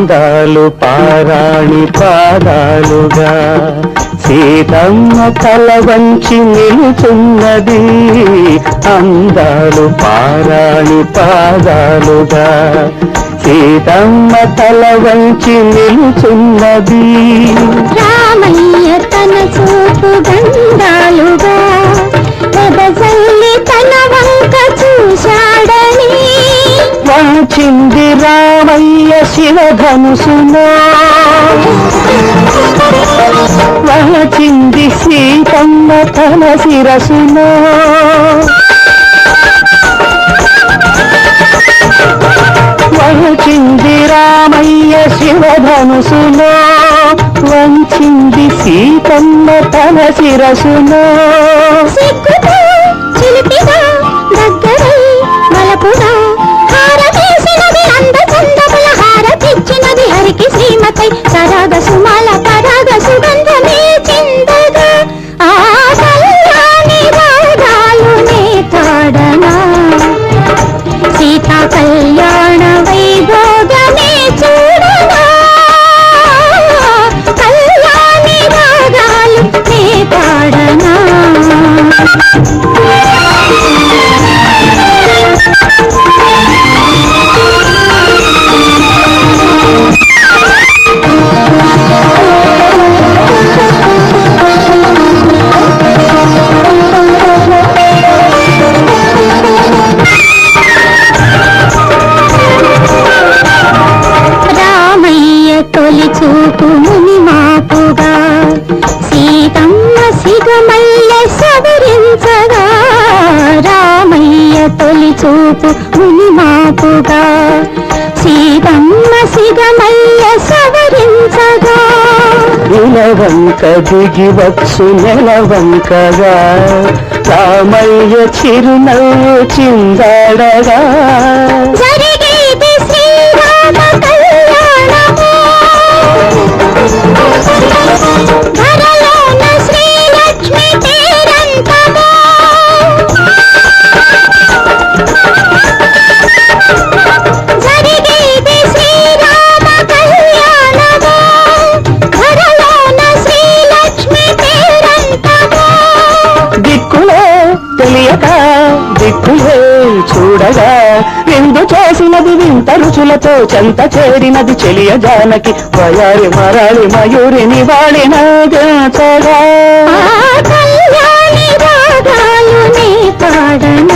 అందాలు పారాణి పాదాలుగా సీతమ్మ తల వంచి నిలుచున్నది. అందాలు పారాణి పాదాలుగా సీతమ్మ తల వంచి నిలుచున్నది. రామయ్య తన చూపు వెదజల్లి తన వంక చూశాడని వంచింది రామయ్య శివధనుసునా వంచింది సీతమ్మ తన శిరసునా వంచింది రామయ్య శివధనుసునా వంచింది సీతమ్మ తన శిరసునా చూపు ముని మాపుగా సీతమ్మ సిగమయ్య సవరించగా. ఇలవంక దిగి వచ్చు నెలవంకగా. రామయ్య చిరునవ్వు చిందడగా. చూడగా విందు చేసినది వింత రుచులతో చెంత చేరినది చెలియ జానకి. వయారి మరాళి మయూరిని వాడిన ఆ కళ్యాణి రాగాలు నీ పాడనా